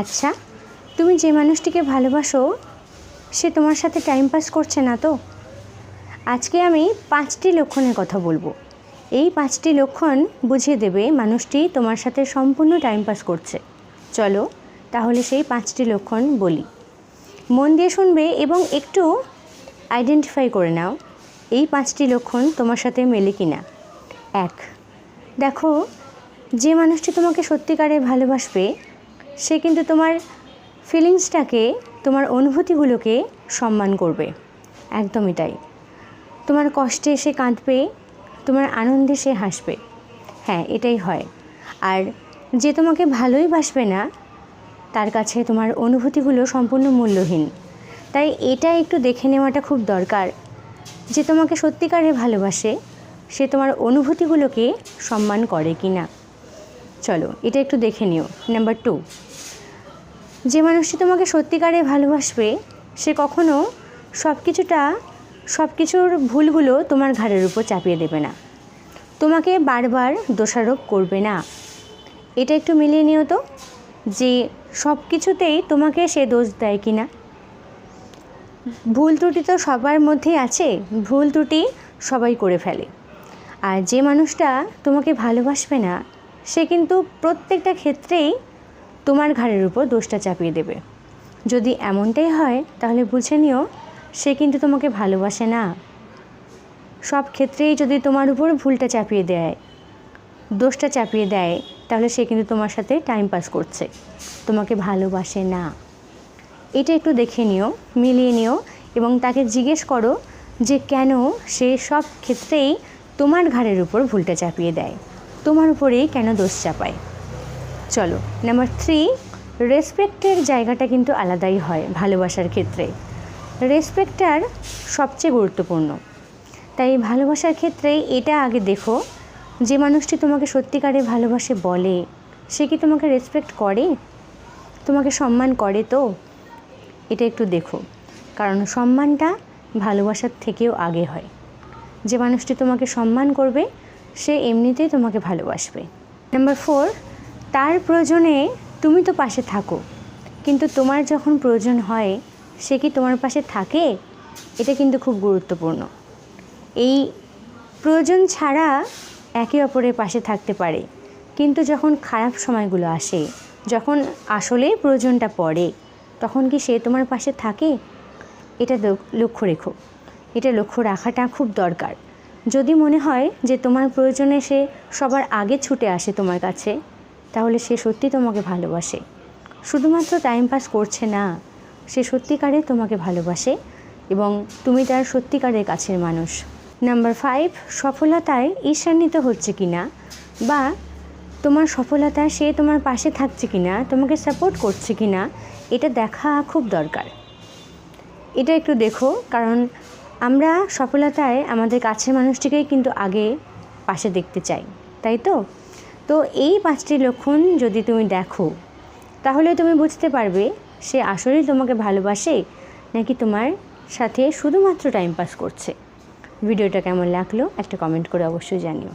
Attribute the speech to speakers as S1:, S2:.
S1: আচ্ছা তুমি যে মানুষটিকে ভালোবাসো, সে তোমার সাথে টাইম পাস করছে না তো? আজকে আমি পাঁচটি লক্ষণের কথা বলব। এই পাঁচটি লক্ষণ বুঝিয়ে দেবে মানুষটি তোমার সাথে সম্পূর্ণ টাইম পাস করছে। চলো, তাহলে সেই পাঁচটি লক্ষণ বলি। মন দিয়ে শুনবে এবং একটু আইডেন্টিফাই করে নাও, এই পাঁচটি লক্ষণ তোমার সাথে মেলে কিনা। এক, দেখো, যে মানুষটি তোমাকে সত্যিকারে ভালোবাসবে সে কিন্তু তোমার ফিলিংসটাকে তোমার অনুভূতিগুলোকে সম্মান করবে। একদমই তাই। তোমার কষ্টে সে কাঁদবে, তোমার আনন্দে সে হাসবে। হ্যাঁ এটাই হয়। আর যে তোমাকে ভালোই বাসবে না, তার কাছে তোমার অনুভূতিগুলো সম্পূর্ণ মূল্যহীন। তাই এটা একটু দেখে নেওয়াটা খুব দরকার যে তোমাকে সত্যিকারে ভালোবাসে, সে তোমার অনুভূতিগুলোকে সম্মান করে কি না চলো, এটা একটু দেখে নিও। নাম্বার টু যে মানুষটি তোমাকে সত্যিকারে ভালোবাসবে, সে কখনো সব কিছুটা সব কিছুর ভুলগুলো তোমার ঘাড়ের উপর চাপিয়ে দেবে না। তোমাকে বারবার দোষারোপ করবে না। এটা একটু মিলিয়ে নিও তো যে সব কিছুতেই তোমাকে সে দোষ দেয় কি না ভুল ত্রুটি তো সবার মধ্যেই আছে, ভুল ত্রুটি সবাই করে ফেলে। আর যে মানুষটা তোমাকে ভালোবাসবে না, সে কিন্তু প্রত্যেকটা ক্ষেত্রেই তোমার ঘাড়ের উপর দোষটা চাপিয়ে দেবে। যদি এমনটাই হয়, তাহলে বুঝে নিও, সে কিন্তু তোমাকে ভালোবাসে না। সব ক্ষেত্রেই যদি তোমার উপর ভুলটা চাপিয়ে দেয়, দোষটা চাপিয়ে দেয়, তাহলে সে কিন্তু তোমার সাথে টাইম পাস করছে। তোমাকে ভালোবাসে না। এটা একটু দেখে নিও, মিলিয়ে নিও এবং তাকে জিজ্ঞেস করো যে কেন সে সব ক্ষেত্রেই তোমার ঘাড়ের উপর ভুলটা চাপিয়ে দেয়। তোমার উপরেই কেন দোষ চাপায়? চলো নাম্বার থ্রি রেসপেক্টের জায়গাটা কিন্তু আলাদাই হয় ভালোবাসার ক্ষেত্রে। রেসপেক্টার সবচেয়ে গুরুত্বপূর্ণ। তাই ভালোবাসার ক্ষেত্রে এটা আগে দেখো, যে মানুষটি তোমাকে সত্যিকারে ভালোবাসে বলে, সে কি তোমাকে রেসপেক্ট করে? তোমাকে সম্মান করে তো? এটা একটু দেখো, কারণ সম্মানটা ভালোবাসার থেকেও আগে হয়। যে মানুষটি তোমাকে সম্মান করবে, সে এমনিতেই তোমাকে ভালোবাসবে। নাম্বার ফোর তার প্রয়োজনে তুমি তো পাশে থাকো। কিন্তু তোমার যখন প্রয়োজন হয়, সে কি তোমার পাশে থাকে? এটা কিন্তু খুব গুরুত্বপূর্ণ। এই প্রয়োজন ছাড়া একে অপরের পাশে থাকতে পারে। কিন্তু যখন খারাপ সময়গুলো আসে, যখন আসলেই প্রয়োজনটা পড়ে, তখন কি সে তোমার পাশে থাকে? এটা লক্ষ্য রেখো। এটা লক্ষ্য রাখাটা খুব দরকার। যদি মনে হয় যে তোমার প্রয়োজনে সে সবার আগে ছুটে আসে তোমার কাছে তাহলে সে সত্যি তোমাকে ভালোবাসে। শুধুমাত্র টাইম পাস করছে না, সে সত্যিকারে তোমাকে ভালোবাসে এবং তুমি তার সত্যিকারের কাছের মানুষ। নাম্বার ফাইভ সফলতায় ঈর্ষান্বিত হচ্ছে কি না বা তোমার সফলতায় সে তোমার পাশে থাকছে কি না তোমাকে সাপোর্ট করছে কি না এটা দেখা খুব দরকার। এটা একটু দেখো, কারণ আমরা সফলতায় আমাদের কাছের মানুষটিকেই কিন্তু আগে পাশে দেখতে চাই, তাই তো? তো এই পাঁচটি লক্ষণ যদি তুমি দেখো, তাহলে তুমি বুঝতে পারবে সে আসলেই তোমাকে ভালোবাসে নাকি তোমার সাথে শুধুমাত্র টাইম পাস করছে। ভিডিওটা কেমন লাগল, একটা কমেন্ট করে অবশ্যই জানিও।